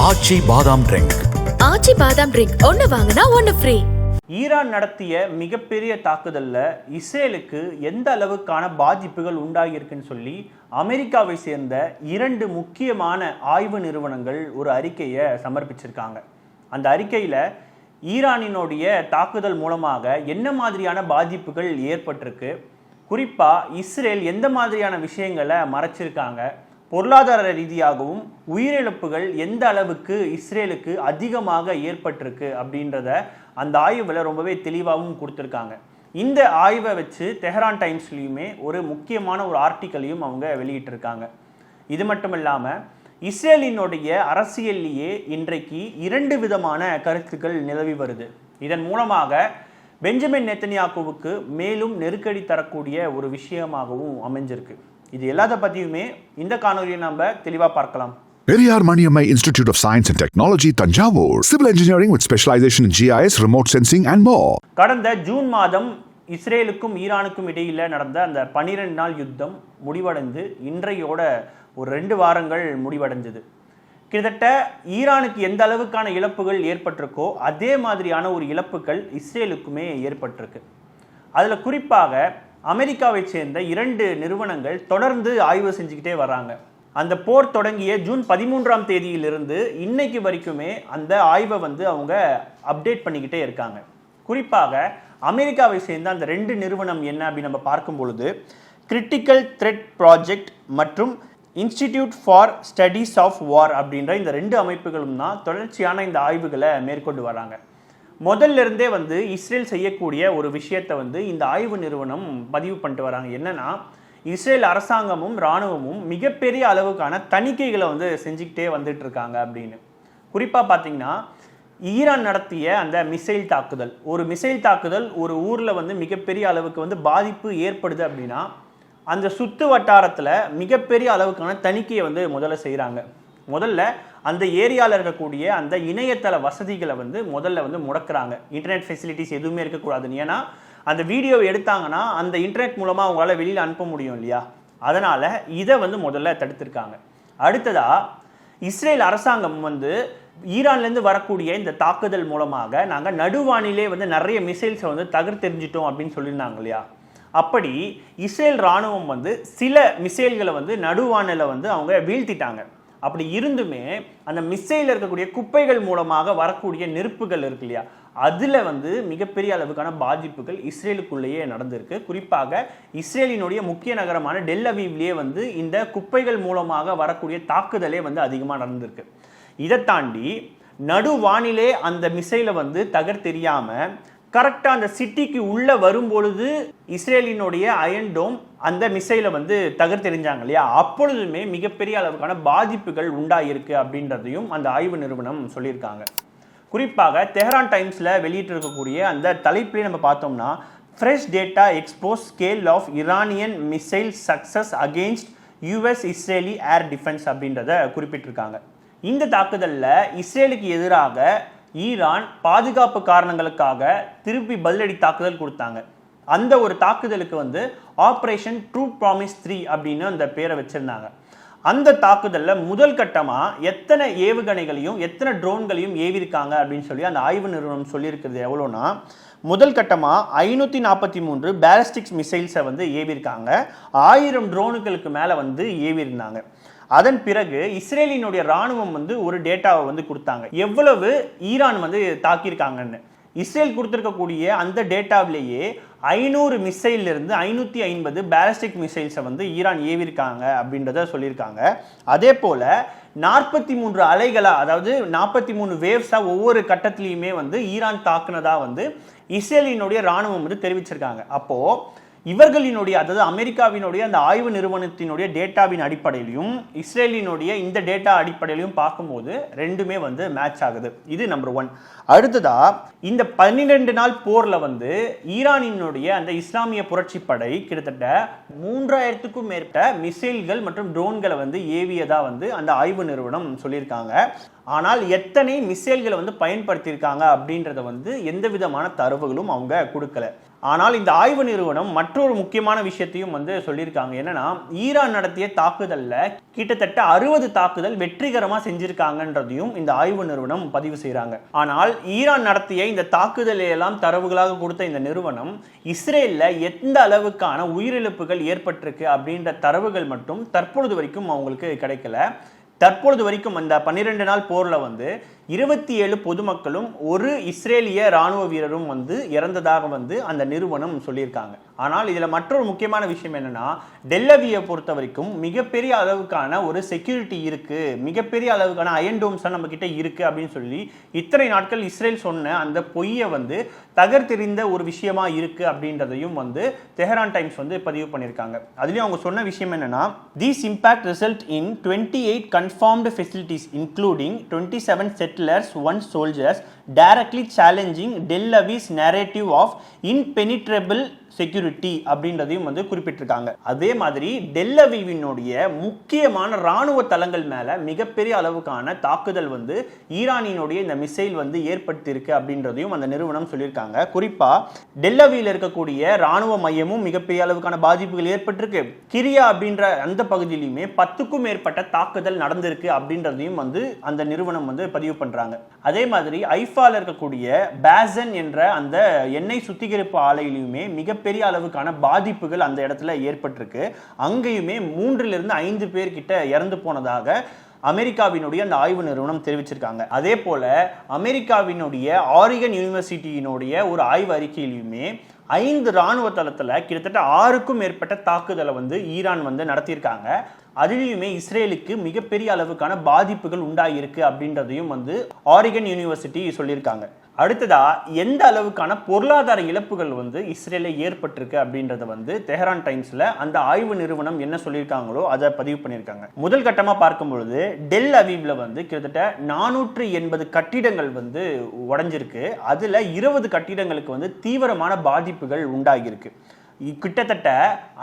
ஆச்சி பாதாம் ட்ரிங்க் ஆச்சி பாதாம் ட்ரிங்க் ஒன்னு வாங்கினா ஒன்னு ஃப்ரீ ஈரான் நடத்திய மிகப்பெரிய தாக்குதல்ல இஸ்ரேலுக்கு எந்த அளவுக்கான பாதிப்புகள் உண்டாகியிருக்குன்னு சொல்லி அமெரிக்காவை சேர்ந்த இரண்டு முக்கியமான ஆய்வு நிறுவனங்கள் ஒரு அறிக்கையை சமர்ப்பிச்சிருக்காங்க. அந்த அறிக்கையில ஈரானினுடைய தாக்குதல் மூலமாக என்ன மாதிரியான பாதிப்புகள் ஏற்பட்டிருக்கு? குறிப்பா இஸ்ரேல் எந்த மாதிரியான விஷயங்களை மறைச்சிருக்காங்க? பொருளாதார ரீதியாகவும் உயிரிழப்புகள் எந்த அளவுக்கு இஸ்ரேலுக்கு அதிகமாக ஏற்பட்டிருக்கு அப்படின்றத அந்த ஆய்வில் ரொம்பவே தெளிவாகவும் கொடுத்துருக்காங்க. இந்த ஆய்வை வச்சு தெஹரான் டைம்ஸ்லையுமே ஒரு முக்கியமான ஒரு ஆர்டிக்கலையும் அவங்க வெளியிட்டிருக்காங்க. இது மட்டும் இல்லாமல் இஸ்ரேலினுடைய அரசியல்லையே இன்றைக்கு இரண்டு விதமான கருத்துக்கள் நிலவி வருது. இதன் மூலமாக பெஞ்சமின் நெத்தனியாக்குவுக்கு மேலும் நெருக்கடி தரக்கூடிய ஒரு விஷயமாகவும் அமைஞ்சிருக்கு. இது எல்லாத்த பற்றியுமே இந்த காணொலியை நம்ம தெளிவாக பார்க்கலாம் Periyar Maniammai Institute of Science and Technology, Tanjavur. Civil engineering with specialization in GIS, remote sensing, and more. கடந்த ஜூன் மாதம் இஸ்ரேலுக்கும் ஈரானுக்கும் இடையில நடந்த அந்த பன்னிரெண்டு நாள் யுத்தம் முடிவடைந்து இன்றையோட ஒரு ரெண்டு வாரங்கள் முடிவடைஞ்சது கிட்டத்தட்ட ஈரானுக்கு எந்த அளவுக்கான இழப்புகள் ஏற்பட்டிருக்கோ அதே மாதிரியான ஒரு இழப்புகள் இஸ்ரேலுக்குமே ஏற்பட்டிருக்கு அதில் குறிப்பாக அமெரிக்காவை சேர்ந்த இரண்டு நிறுவனங்கள் தொடர்ந்து ஆய்வு செஞ்சுக்கிட்டே வராங்க அந்த போர் தொடங்கிய ஜூன் பதிமூன்றாம் தேதியிலிருந்து இன்னைக்கு வரைக்குமே அந்த ஆய்வை வந்து அவங்க அப்டேட் பண்ணிக்கிட்டே இருக்காங்க. குறிப்பாக அமெரிக்காவை சேர்ந்த அந்த ரெண்டு நிறுவனம் என்ன அப்படின்னு நம்ம பார்க்கும் பொழுது கிரிட்டிக்கல் த்ரெட் ப்ராஜெக்ட் மற்றும் institute for studies of war அப்படின்ற இந்த ரெண்டு அமைப்புகளும் தான் தொடர்ச்சியான இந்த ஆய்வுகளை மேற்கொண்டு வராங்க முதல்ல இருந்தே வந்து இஸ்ரேல் செய்யக்கூடிய ஒரு விஷயத்தை வந்து இந்த ஆய்வு நிறுவனம் பதிவு பண்ணிட்டு வராங்க. என்னன்னா இஸ்ரேல் அரசாங்கமும் இராணுவமும் மிகப்பெரிய அளவுக்கான தணிக்கைகளை வந்து செஞ்சுக்கிட்டே வந்துட்டு இருக்காங்க அப்படின்னு. குறிப்பாக பார்த்தீங்கன்னா ஈரான் நடத்திய அந்த மிசைல் தாக்குதல். ஒரு மிசைல் தாக்குதல் ஒரு ஊரில் வந்து மிகப்பெரிய அளவுக்கு வந்து பாதிப்பு ஏற்படுது அப்படின்னா அந்த சுத்து வட்டாரத்தில் மிகப்பெரிய அளவுக்கான தணிக்கையை வந்து முதல்ல செய்கிறாங்க முதல்ல அந்த ஏரியாவில் இருக்கக்கூடிய அந்த இணையதள வசதிகளை வந்து முதல்ல வந்து முடக்கிறாங்க. இன்டர்நெட் ஃபெசிலிட்டிஸ் எதுவுமே இருக்கக்கூடாதுன்னு. ஏன்னா அந்த வீடியோவை எடுத்தாங்கன்னா அந்த இன்டர்நெட் மூலமாக அவங்களால வெளியில் அனுப்ப முடியும் இல்லையா? அதனால் இதை வந்து முதல்ல தடுத்திருக்காங்க. அடுத்ததாக இஸ்ரேல் அரசாங்கம் வந்து ஈரான்லேருந்து வரக்கூடிய இந்த தாக்குதல் மூலமாக நாங்கள் நடுவானிலே வந்து நிறைய மிசைல்ஸை வந்து தகர்த்தெறிஞ்சிட்டோம் அப்படின்னு சொல்லியிருந்தாங்க இல்லையா? அப்படி இஸ்ரேல் ராணுவம் வந்து சில மிசைல்களை வந்து நடுவானில் வந்து அவங்க வீழ்த்திட்டாங்க. அப்படி இருந்துமே அந்த மிஸ்ஸையில் இருக்கக்கூடிய குப்பைகள் மூலமாக வரக்கூடிய நெருப்புகள் இருக்கு இல்லையா? அதில் வந்து மிகப்பெரிய அளவுக்கான பாதிப்புகள் இஸ்ரேலுக்குள்ளேயே நடந்திருக்கு. குறிப்பாக இஸ்ரேலினுடைய முக்கிய நகரமான டெல்லவீவ்லேயே வந்து இந்த குப்பைகள் மூலமாக வரக்கூடிய தாக்குதலே வந்து அதிகமாக நடந்திருக்கு. இதை தாண்டி நடுவானிலே அந்த மிசைலை வந்து தகர்த்தெரியாமல் கரெக்டாக அந்த சிட்டிக்கு உள்ளே வரும்பொழுது இஸ்ரேலினுடைய அயன்டோம் அந்த மிசைலை வந்து தகர்த்தெறிஞ்சாங்க இல்லையா? அப்பொழுதுமே மிகப்பெரிய அளவுக்கான பாதிப்புகள் உண்டாயிருக்கு அப்படின்றதையும் அந்த ஆய்வு நிறுவனம் சொல்லியிருக்காங்க. குறிப்பாக தெஹரான் டைம்ஸில் வெளியிட்டிருக்கக்கூடிய அந்த தலைப்பிலே நம்ம பார்த்தோம்னா fresh data expose scale of Iranian missile success against US Israeli air defense அப்படின்றத குறிப்பிட்டிருக்காங்க. இந்த தாக்குதலில் இஸ்ரேலுக்கு எதிராக ஈரான் பாதுகாப்பு காரணங்களுக்காக திருப்பி பதிலடி தாக்குதல் கொடுத்தாங்க. அந்த ஒரு தாக்குதலுக்கு வந்து ஆப்ரேஷன் ட்ரூ ப்ராமிஸ் த்ரீ அப்படின்னு அந்த பேரை வச்சிருந்தாங்க. அந்த தாக்குதலில் முதல் கட்டமாக எத்தனை ஏவுகணைகளையும் எத்தனை ட்ரோன்களையும் ஏவிருக்காங்க அப்படின்னு சொல்லி அந்த ஆய்வு நிறுவனம் சொல்லியிருக்கிறது எவ்வளோனா முதல் கட்டமாக ஐநூற்றி நாற்பத்தி மூன்று பேலஸ்டிக்ஸ் மிசைல்ஸை வந்து ஏவிருக்காங்க. ஆயிரம் ட்ரோனுகளுக்கு மேலே வந்து ஏவிருந்தாங்க. அதன் பிறகு இஸ்ரேலினுடைய ராணுவம் வந்து ஒரு டேட்டாவை வந்து கொடுத்தாங்க. எவ்வளவு ஈரான் வந்து தாக்கியிருக்காங்கன்னு. இஸ்ரேல் கொடுத்துருக்கக்கூடிய அந்த டேட்டாவிலேயே ஐநூறு மிசைல்ல இருந்து ஐநூற்றி ஐம்பது பேலஸ்டிக் மிசைல்ஸை வந்து ஈரான் ஏவிருக்காங்க அப்படின்றத சொல்லியிருக்காங்க. அதே போல் நாற்பத்தி மூன்று அலைகளா அதாவது நாற்பத்தி மூணு வேவ்ஸாக ஒவ்வொரு கட்டத்துலையுமே வந்து ஈரான் தாக்குனதா வந்து இஸ்ரேலினுடைய ராணுவம் வந்து தெரிவிச்சிருக்காங்க. அப்போது இவர்களினுடைய அதாவது அமெரிக்காவினுடைய அந்த ஆய்வு நிறுவனத்தினுடைய டேட்டாவின் அடிப்படையிலையும் இஸ்ரேலினுடைய இந்த டேட்டா அடிப்படையிலையும் பார்க்கும்போது ரெண்டுமே வந்து மேட்ச் ஆகுது. இது நம்பர் ஒன் அடுத்ததா இந்த பன்னிரெண்டு நாள் போர்ல வந்து ஈரானினுடைய அந்த இஸ்லாமிய புரட்சி படை கிட்டத்தட்ட மூன்றாயிரத்துக்கும் மேற்பட்ட மிசைல்கள் மற்றும் ட்ரோன்களை வந்து ஏவியதா வந்து அந்த ஆய்வு நிறுவனம் சொல்லியிருக்காங்க. ஆனால் எத்தனை மிசைல்களை வந்து பயன்படுத்தியிருக்காங்க அப்படின்றத வந்து எந்த விதமான தரவுகளும் அவங்க கொடுக்கல. ஆனால் இந்த ஆய்வு நிறுவனம் மற்றொரு முக்கியமான விஷயத்தையும் வந்து சொல்லியிருக்காங்க. என்னன்னா ஈரான் நடத்திய தாக்குதலில் கிட்டத்தட்ட அறுபது தாக்குதல் வெற்றிகரமாக செஞ்சிருக்காங்கன்றதையும் இந்த ஆய்வு நிறுவனம் பதிவு செய்கிறாங்க ஆனால் ஈரான் நடத்திய இந்த தாக்குதலை எல்லாம் தரவுகளாக கொடுத்த இந்த நிறுவனம் இஸ்ரேலில் எந்த அளவுக்கான உயிரிழப்புகள் ஏற்பட்டிருக்கு அப்படின்ற தரவுகள் மட்டும் தற்பொழுது வரைக்கும் அவங்களுக்கு கிடைக்கல. தற்பொழுது வரைக்கும் அந்த பன்னிரெண்டு நாள் போரில் வந்து இருபத்தி ஏழு பொதுமக்களும் ஒரு இஸ்ரேலிய ராணுவ வீரரும் வந்து இறந்ததாக வந்து அந்த நிறுவனம் சொல்லியிருக்காங்க. ஆனால் இதில் மற்றொரு முக்கியமான விஷயம் என்னன்னா டெல்லவியை பொறுத்த வரைக்கும் மிகப்பெரிய அளவுக்கான ஒரு செக்யூரிட்டி இருக்கு மிகப்பெரிய அளவுக்கான அயன் டோம்ஸ் நம்ம கிட்ட இருக்கு அப்படின்னு சொல்லி இத்தனை நாட்கள் இஸ்ரேல் சொன்ன அந்த பொய்யை வந்து தகர்த்தெறிந்த ஒரு விஷயமா இருக்கு அப்படின்றதையும் வந்து தெஹரான் டைம்ஸ் வந்து பதிவு பண்ணியிருக்காங்க. அதுலேயும் அவங்க சொன்ன விஷயம் என்னன்னா these impact result in twenty eight reformed facilities including 27 settlers, 1 soldiers directly challenging Del Levy's narrative of impenetrable security அப்படின்றதையும் வந்து குறிப்பிட்டிருக்காங்க. அதே மாதிரி டெல்லவிவினுடைய முக்கியமான ராணுவ தளங்கள் மேல மிகப்பெரிய அளவுக்கான தாக்குதல் வந்து ஈரானினுடைய இந்த மிசைல் வந்து ஏற்படுத்தியிருக்கு அப்படின்றதையும் அந்த நிறுவனம் சொல்லியிருக்காங்க. குறிப்பா டெல்லவியில் இருக்கக்கூடிய ராணுவ மையமும் மிகப்பெரிய அளவுக்கான பாதிப்புகள் ஏற்பட்டிருக்கு. கிரியா அப்படின்ற அந்த பகுதியிலுமே பத்துக்கும் மேற்பட்ட தாக்குதல் நடந்திருக்கு அப்படின்றதையும் வந்து அந்த நிறுவனம் வந்து பதிவு பண்றாங்க. அதே மாதிரி ஐஃபால இருக்கக்கூடிய பேசன் என்ற அந்த எண்ணெய் சுத்திகரிப்பு ஆலையிலுமே மிகப்பெரிய அளவுக்கான பாதிப்புகள் அந்த இடத்துல ஏற்பட்டிருக்கு. அங்கேயுமே மூன்றிலிருந்து ஐந்து பேர்கிட்ட இறந்து போனதாக அமெரிக்காவினுடைய அந்த ஆய்வு நிறுவனம் தெரிவிச்சிருக்காங்க. அதே போல அமெரிக்காவினுடைய ஆரிகன் யூனிவர்சிட்டியினுடைய ஒரு ஆய்வு அறிக்கையிலுமே ஐந்து ராணுவ தளத்தில் கிட்டத்தட்ட ஆறுக்கும் மேற்பட்ட தாக்குதலை வந்து ஈரான் வந்து நடத்தியிருக்காங்க. அதிலையுமே இஸ்ரேலுக்கு மிகப்பெரிய அளவுக்கான பாதிப்புகள் உண்டாகியிருக்கு அப்படின்றதையும் வந்து ஆரிகன் யூனிவர்சிட்டி சொல்லியிருக்காங்க. அடுத்ததா எந்த அளவுக்கான பொருளாதார இழப்புகள் வந்து இஸ்ரேல ஏற்பட்டிருக்கு அப்படின்றத வந்து தெஹரான் டைம்ஸ்ல அந்த ஆய்வு நிறுவனம் என்ன சொல்லியிருக்காங்களோ அதை பதிவு பண்ணியிருக்காங்க. முதல் கட்டமா பார்க்கும் பொழுது டெல் அவீவ்ல வந்து கிட்டத்தட்ட நானூற்று எண்பது கட்டிடங்கள் வந்து உடஞ்சிருக்கு. அதுல இருபது கட்டிடங்களுக்கு வந்து தீவிரமான பாதிப்புகள் உண்டாகியிருக்கு. கிட்டத்தட்ட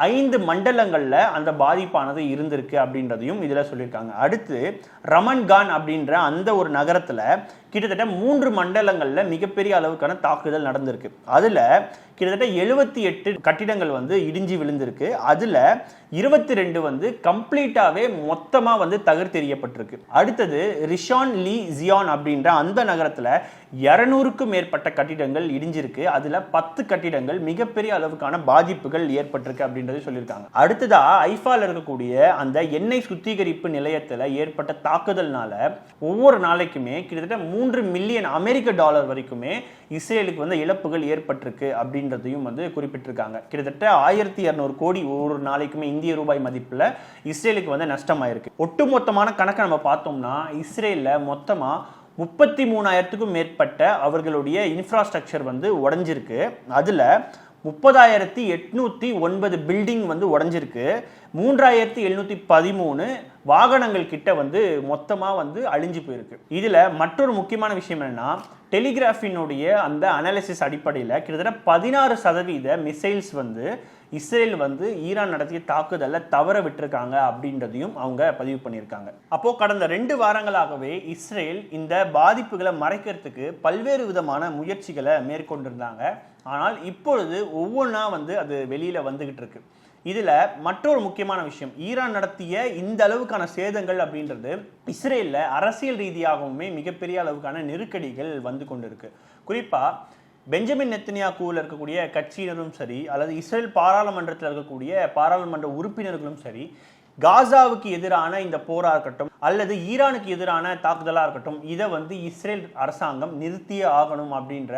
ஐந்து மண்டலங்கள்ல அந்த பாதிப்பானது இருந்திருக்கு அப்படின்றதையும் இதுல சொல்லியிருக்காங்க. அடுத்து ரமன்கான் அப்படின்ற அந்த ஒரு நகரத்துல கிட்டத்தட்ட மூன்று மண்டலங்களில் மிகப்பெரிய அளவுக்கான தாக்குதல் நடந்திருக்கு. அதில் கிட்டத்தட்ட எழுபத்தி எட்டு கட்டிடங்கள் வந்து இடிஞ்சு விழுந்திருக்கு. அதில் இருபத்தி ரெண்டு வந்து கம்ப்ளீட்டாகவே மொத்தமாக வந்து தகர்த்தெறியப்பட்டிருக்கு. அடுத்தது ரிஷான் லீ ஜியான் அப்படின்ற அந்த நகரத்தில் இரநூறுக்கும் மேற்பட்ட கட்டிடங்கள் இடிஞ்சிருக்கு. அதில் பத்து கட்டிடங்கள் மிகப்பெரிய அளவுக்கான பாதிப்புகள் ஏற்பட்டிருக்கு அப்படின்றது சொல்லியிருக்காங்க. அடுத்ததாக ஐஃபால இருக்கக்கூடிய அந்த எண்ணெய் சுத்திகரிப்பு நிலையத்தில் ஏற்பட்ட தாக்குதல்னால ஒவ்வொரு நாளைக்குமே கிட்டத்தட்ட மூன்று மில்லியன் அமெரிக்க டாலர் வரைக்குமே இஸ்ரேலுக்கு வந்து இழப்புகள் ஏற்பட்டிருக்கு அப்படின்றதையும் வந்து குறிப்பிட்டிருக்காங்க. கிட்டத்தட்ட ஆயிரத்தி இரநூறு கோடி ஒரு நாளைக்குமே இந்திய ரூபாய் மதிப்பில் இஸ்ரேலுக்கு வந்து நஷ்டமாயிருக்கு. ஒட்டுமொத்தமான கணக்கை நம்ம பார்த்தோம்னா இஸ்ரேலில் மொத்தமாக முப்பத்தி மூணாயிரத்துக்கும் மேற்பட்ட அவர்களுடைய இன்ஃப்ராஸ்ட்ரக்சர் வந்து உடைஞ்சிருக்கு. அதில் முப்பதாயிரத்தி எட்நூத்தி ஒன்பது பில்டிங் வந்து உடஞ்சிருக்கு. மூன்றாயிரத்தி எழுநூத்தி பதிமூணு வாகனங்கள் கிட்ட வந்து மொத்தமா வந்து அழிஞ்சு போயிருக்கு. இதுல மற்றொரு முக்கியமான விஷயம் என்னன்னா டெலிகிராஃபினுடைய அந்த அனாலிசிஸ் அடிப்படையில் கிட்டத்தட்ட பதினாறு சதவீத மிசைல்ஸ் வந்து இஸ்ரேல் வந்து ஈரான் நடத்திய தாக்குதலை தவற விட்டிருக்காங்க அப்படின்றதையும் அவங்க பதிவு பண்ணியிருக்காங்க. அப்போ கடந்த ரெண்டு வாரங்களாகவே இஸ்ரேல் இந்த பாதிப்புகளை மறைக்கிறதுக்கு பல்வேறு விதமான முயற்சிகளை மேற்கொண்டிருந்தாங்க. ஆனால் இப்பொழுது ஒவ்வொன்றா வந்து அது வெளியில வந்துகிட்டு இருக்கு. இதில் மற்றொரு முக்கியமான விஷயம் ஈரான் நடத்திய இந்த அளவுக்கான சேதங்கள் அப்படின்றது இஸ்ரேலில் அரசியல் ரீதியாகவுமே மிகப்பெரிய அளவுக்கான நெருக்கடிகள் வந்து கொண்டிருக்கு. குறிப்பாக பெஞ்சமின் நெத்தனியாக்குவில் இருக்கக்கூடிய கட்சியினரும் சரி அல்லது இஸ்ரேல் பாராளுமன்றத்தில் இருக்கக்கூடிய பாராளுமன்ற உறுப்பினர்களும் சரி காசாவுக்கு எதிரான இந்த போராக இருக்கட்டும் அல்லது ஈரானுக்கு எதிரான தாக்குதலாக இருக்கட்டும் இதை வந்து இஸ்ரேல் அரசாங்கம் நிறுத்தியே ஆகணும் அப்படின்ற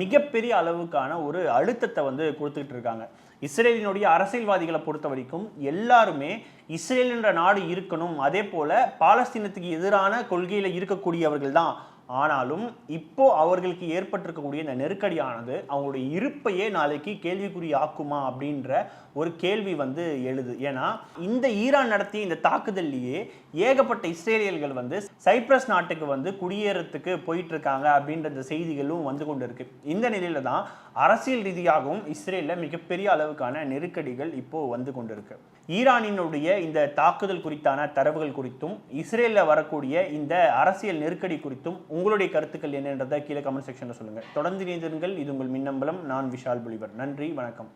மிகப்பெரிய அளவுக்கான ஒரு அழுத்தத்தை வந்து கொடுத்துக்கிட்டு இருக்காங்க. இஸ்ரேலினுடைய அரசியல்வாதிகளை பொறுத்த வரைக்கும் எல்லாருமே இஸ்ரேல் என்ற நாடு இருக்கணும் அதே போல பாலஸ்தீனத்துக்கு எதிரான கொள்கையில் இருக்கக்கூடியவர்கள் தான் ஆனாலும் இப்போ அவர்களுக்கு ஏற்பட்டிருக்கக்கூடிய இந்த நெருக்கடியானது அவங்களுடைய இருப்பையே நாளைக்கு கேள்விக்குறி ஆக்குமா அப்படின்ற ஒரு கேள்வி வந்து எழுது. ஏன்னா இந்த ஈரான் நடத்திய இந்த தாக்குதல்லையே ஏகப்பட்ட இஸ்ரேலியர்கள் வந்து சைப்ரஸ் நாட்டுக்கு வந்து குடியேறத்துக்கு போயிட்டு இருக்காங்க அப்படின்ற செய்திகளும் வந்து கொண்டு இருக்கு இந்த நிலையில தான் அரசியல் ரீதியாகவும் இஸ்ரேலில் மிகப்பெரிய அளவுக்கான நெருக்கடிகள் இப்போ வந்து கொண்டு இருக்கு ஈரானினுடைய இந்த தாக்குதல் குறித்தான தரவுகள் குறித்தும் இஸ்ரேலில் வரக்கூடிய இந்த அரசியல் நெருக்கடி குறித்தும் உங்களுடைய கருத்துக்கள் என்னன்றதை கீழே கமெண்ட் செக்ஷனில் சொல்லுங்க. தொடர்ந்து இணைந்திருங்கள். இது உங்கள் மின்னம்பலம். நான் விஷால் புலிவர். நன்றி. வணக்கம்.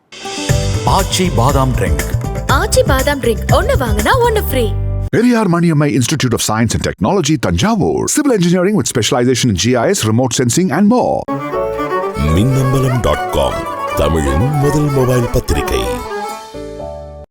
ஆச்சி பாதாம் ட்ரிங்க் ஆச்சி பாதாம் ட்ரிங்க் ஒன்னு வாங்கினா ஒன்னு free Periyar Maniammai Institute of Science and Technology, Tanjavur. Civil engineering with specialization in GIS, remote sensing, and more. Minnambalam dot com தமிழின் முதல் மொபைல் பத்திரிகை